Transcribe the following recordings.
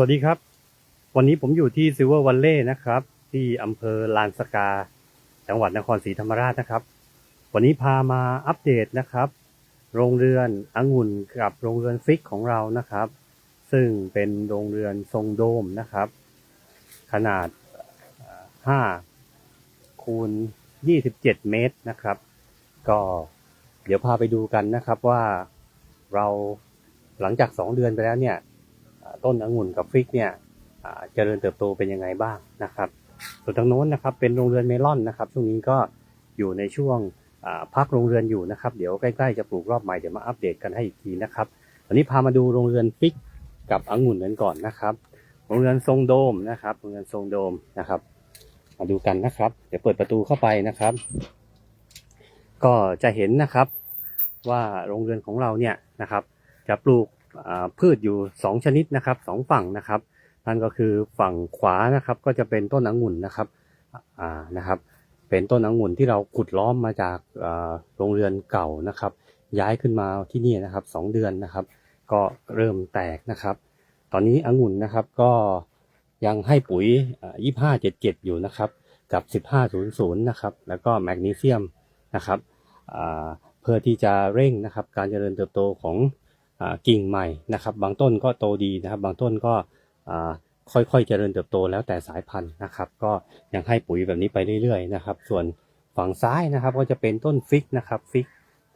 สวัสดีครับ วันนี้ผมอยู่ที่ซิลเวอร์วันเล่นะครับ ที่อำเภอลานสกา จังหวัดนครศรีธรรมราชนะครับ วันนี้พามาอัปเดตนะครับ โรงเรือนองุ่นกับโรงเรือนฟิกของเรานะครับ ซึ่งเป็นโรงเรือนทรงโดมนะครับ ขนาด 5 คูณ 27 เมตรนะครับ ก็เดี๋ยวพาไปดูกันนะครับว่าเราหลังจาก 2 เดือนไปแล้วเนี่ย ต้นองุ่นกับฟิกเนี่ยเจริญเติบโตเป็นยังไงบ้างนะครับส่วนทางโน้นนะครับเป็นโรงเรือนเมลอนนะครับช่วงนี้ก็อยู่ในช่วงพักโรงเรือนอยู่นะครับ เดี๋ยวใกล้ๆจะปลูกรอบใหม่เดี๋ยวมาอัปเดตกันให้อีกทีนะครับวันนี้พามาดูโรงเรือนฟิกกับองุ่นกันก่อนนะครับโรงเรือนทรงโดมนะครับโรงเรือนทรงโดมนะครับ มาดูกันนะครับ เดี๋ยวเปิดประตูเข้าไปนะครับ ก็จะเห็นนะครับว่าโรงเรือนของเราเนี่ยนะครับ จะปลูก พืชอยู่ 2 ชนิดนะครับสองฝั่งนะครับนั่นก็คือฝั่งขวานะครับก็จะเป็นต้นองุ่นนะครับอ่านะครับ เป็นต้นองุ่นที่เราขุดล้อมมาจากโรงเรือนเก่านะครับ ย้ายขึ้นมาที่นี่นะครับสองเดือนนะครับ ก็เริ่มแตกนะครับ ตอนนี้องุ่นนะครับก็ยังให้ปุ๋ยยี่ห้าเจ็ดเจ็ดอยู่นะครับ กับสิบห้าศูนย์ศูนย์นะครับ แล้วก็แมกนีเซียมนะครับเพื่อที่จะเร่งนะครับ การเจริญเติบโตของ กิ่งใหม่นะครับ บางต้นก็โตดีนะครับ บางต้นก็ค่อยๆเจริญเติบโตแล้วแต่สายพันธุ์นะครับ ก็ยังให้ปุ๋ยแบบนี้ไปเรื่อยๆนะครับ ส่วนฝั่งซ้ายนะครับก็จะเป็นต้นฟิกนะครับฟิก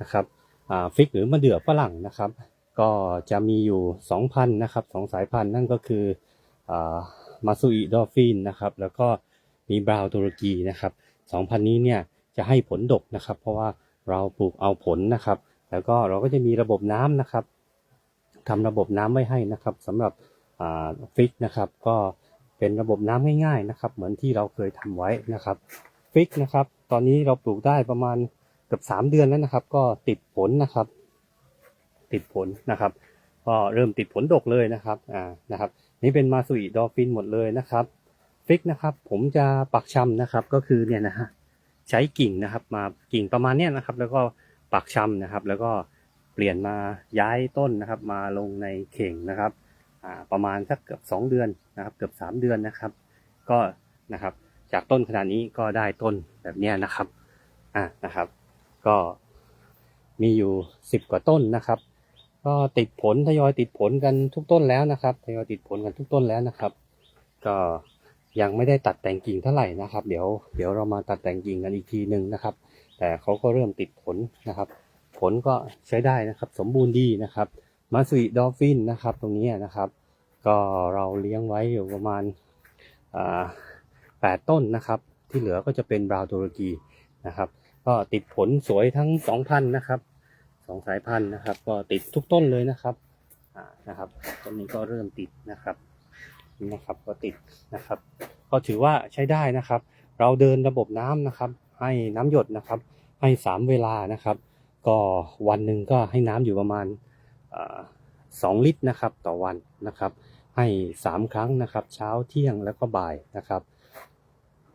นะครับฟิกหรือมะเดื่อฝรั่งนะครับ ก็จะมีอยู่2พันธุ์นะครับสองสายพันธุ์นั่นก็คืออมาซูอิดอฟฟินนะครับแล้วก็มีบราวตุรกีนะครับสองพันธุ์นี้เนี่ยจะให้ผลดกนะครับ เพราะว่าเราปลูกเอาผลนะครับ แล้วก็เราก็จะมีระบบน้ำนะครับ ทำระบบน้ำไว้ให้นะครับสำหรับฟิกนะครับ ก็เป็นระบบน้ำง่ายๆนะครับ เหมือนที่เราเคยทำไว้นะครับฟิกนะครับ ตอนนี้เราปลูกได้ประมาณเกือบสามเดือนแล้วนะครับ ก็ติดผลนะครับ ติดผลนะครับ ก็เริ่มติดผลดกเลยนะครับอ่านะครับ นี่เป็นมาสุอิดอฟฟินหมดเลยนะครับฟิกนะครับ ผมจะปักชำนะครับ ก็คือเนี่ยนะฮะใช้กิ่งนะครับ มากิ่งประมาณเนี้ยนะครับ แล้วก็ปักชำนะครับ แล้วก็ เปลี่ยนมาย้ายต้นนะครับ มาลงในเข่งนะครับประมาณสักเกือบสองเดือนนะครับ เกือบสามเดือนนะครับ ก็นะครับจากต้นขนาดนี้ก็ได้ต้นแบบนี้นะครับอ่านะครับ ก็มีอยู่สิบกว่าต้นนะครับ ก็ติดผลทยอยติดผลกันทุกต้นแล้วนะครับทยอยติดผลกันทุกต้นแล้วนะครับ ก็ยังไม่ได้ตัดแต่งกิ่งเท่าไหร่นะครับ เดี๋ยวเดี๋ยวเรามาตัดแต่งกิ่งกันอีกทีหนึ่งนะครับ แต่เขาก็เริ่มติดผลนะครับ ผลก็ใช้ได้นะครับ สมบูรณ์ดีนะครับมาสุดอฟฟินนะครับตรงนี้นะครับ ก็เราเลี้ยงไว้อยู่ประมาณแปดต้นนะครับ ที่เหลือก็จะเป็นบราวน์ตุรกีนะครับ ก็ติดผลสวยทั้งสองพันนะครับสองสายพันธุ์นะครับ ก็ติดทุกต้นเลยนะครับนะครับต้นนี้ก็เริ่มติดนะครับนี่นะครับก็ติดนะครับ ก็ถือว่าใช้ได้นะครับ เราเดินระบบน้ำนะครับ ให้น้ำหยดนะครับ ให้สามเวลานะครับ ก็วันหนึ่งก็ให้น้ำอยู่ประมาณสองลิตรนะครับต่อวันนะครับ ให้สามครั้งนะครับเช้าเที่ยงแล้วก็บ่ายนะครับ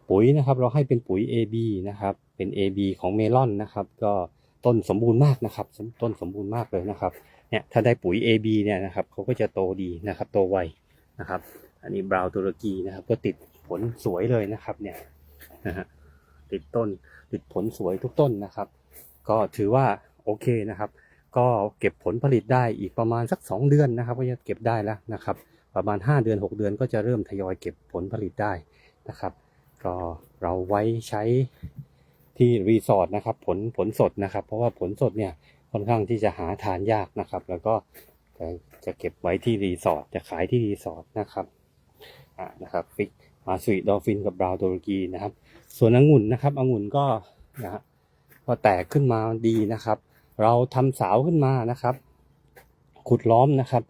ปุ๋ยนะครับเราให้เป็นปุ๋ย AB นะครับเป็น AB ของเมลอนนะครับ ก็ต้นสมบูรณ์มากนะครับ ต้นสมบูรณ์มากเลยนะครับเนี่ยถ้าได้ปุ๋ย AB เนี่ยนะครับเขาก็จะโตดีนะครับโตไวนะครับ อันนี้บราวตุรกีนะครับ ก็ติดผลสวยเลยนะครับเนี่ยนะฮะติดต้นติดผลสวยทุกต้นนะครับ ก็ถือว่าโอเคนะครับ ก็เก็บผลผลิตได้อีกประมาณสัก 2 เดือนนะครับ ก็จะเก็บได้แล้วนะครับ ประมาณ 5 เดือน 6 เดือนก็จะเริ่มทยอยเก็บผลผลิตได้นะครับ ก็เราไว้ใช้ที่รีสอร์ทนะครับ ผลผลสดนะครับ เพราะว่าผลสดเนี่ยค่อนข้างที่จะหาทานยากนะครับ แล้วก็จะจะเก็บไว้ที่รีสอร์ทจะขายที่รีสอร์ทนะครับอ่านะครับฟิกมาสวีดอฟินกับบราวน์ตุรกีนะครับ ส่วนองุ่นนะครับองุ่นก็นะฮะ พอแตกขึ้นมาดีนะครับ เราทำเสาขึ้นมานะครับ ขุดล้อมนะครับ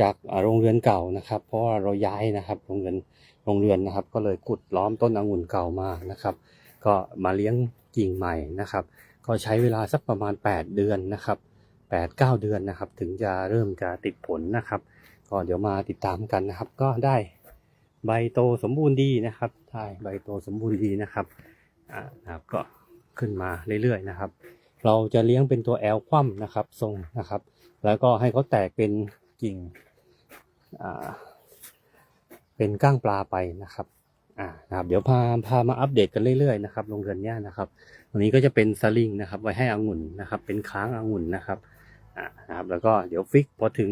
จากโรงเรือนเก่านะครับ เพราะว่าเราย้ายนะครับโรงเรือนโรงเรือนนะครับ ก็เลยขุดล้อมต้นองุ่นเก่ามานะครับ ก็มาเลี้ยงกิ่งใหม่นะครับ ก็ใช้เวลาสักประมาณ 8 เดือนนะครับ8 9 เดือนนะครับ ถึงจะเริ่มจะติดผลนะครับ ก็เดี๋ยวมาติดตามกันนะครับ ก็ได้ใบโตสมบูรณ์ดีนะครับใช่ใบโตสมบูรณ์ดีนะครับอ่านะครับก็ ขึ้นมาเรื่อยๆนะครับ เราจะเลี้ยงเป็นตัวแอลคว่ำนะครับทรงนะครับ แล้วก็ให้เขาแตกเป็นกิ่งเป็นก้างปลาไปนะครับอ่านะครับ เดี๋ยวพาพามาอัปเดตกันเรื่อยๆนะครับโรงเรือนเนี้ยนะครับตรงนี้ก็จะเป็นสลิงนะครับ ไว้ให้องุ่นนะครับ เป็นค้างองุ่นนะครับอ่านะครับ แล้วก็เดี๋ยวฟิกพอถึง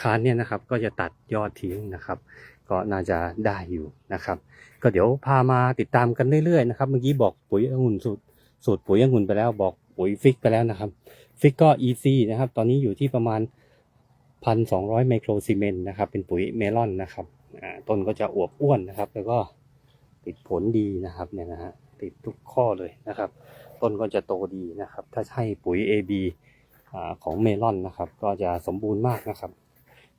คานเนี่ยนะครับ ก็จะตัดยอดทิ้งนะครับ ก็น่าจะได้อยู่นะครับ ก็เดี๋ยวพามาติดตามกันเรื่อยๆนะครับ เมื่อกี้บอกปุ๋ยองุ่นสูตร สูตรปุ๋ยองุ่นไปแล้วบอกปุ๋ยฟิกไปแล้วนะครับ ฟิกก็ EC นะครับ ตอนนี้อยู่ที่ประมาณ 1,200 ไมโครซีเมนต์นะครับ เป็นปุ๋ยเมลอนนะครับต้นก็จะอวบอ้วนนะครับ แล้วก็ติดผลดีนะครับเนี่ยนะฮะติดทุกข้อเลยนะครับ ต้นก็จะโตดีนะครับ ถ้าใช่ปุ๋ย AB อ่าของเมลอนนะครับ ก็จะสมบูรณ์มากนะครับ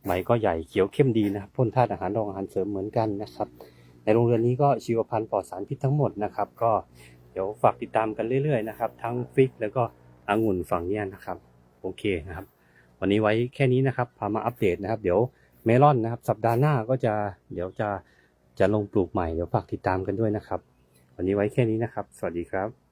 ใบก็ใหญ่เขียวเข้มดีนะครับพ่นธาตุอาหารรองอาหารเสริมเหมือนกันนะครับ ในโรงเรือนนี้ก็ชีวพันธุ์ปลอดสารพิษทั้งหมดนะครับ ก็ ดี๋ยวฝากติดตามกันเรื่อยๆนะครับ ทั้งฟิกแล้วก็องุ่นฝั่งเนี้ยนะครับโอเคนะครับ วันนี้ไว้แค่นี้นะครับพามาอัปเดตนะครับ เดี๋ยวเมลอนนะครับ สัปดาห์หน้าก็จะเดี๋ยวจะจะลงปลูกใหม่เดี๋ยวฝากติดตามกันด้วยนะครับ วันนี้ไว้แค่นี้นะครับ สวัสดีครับ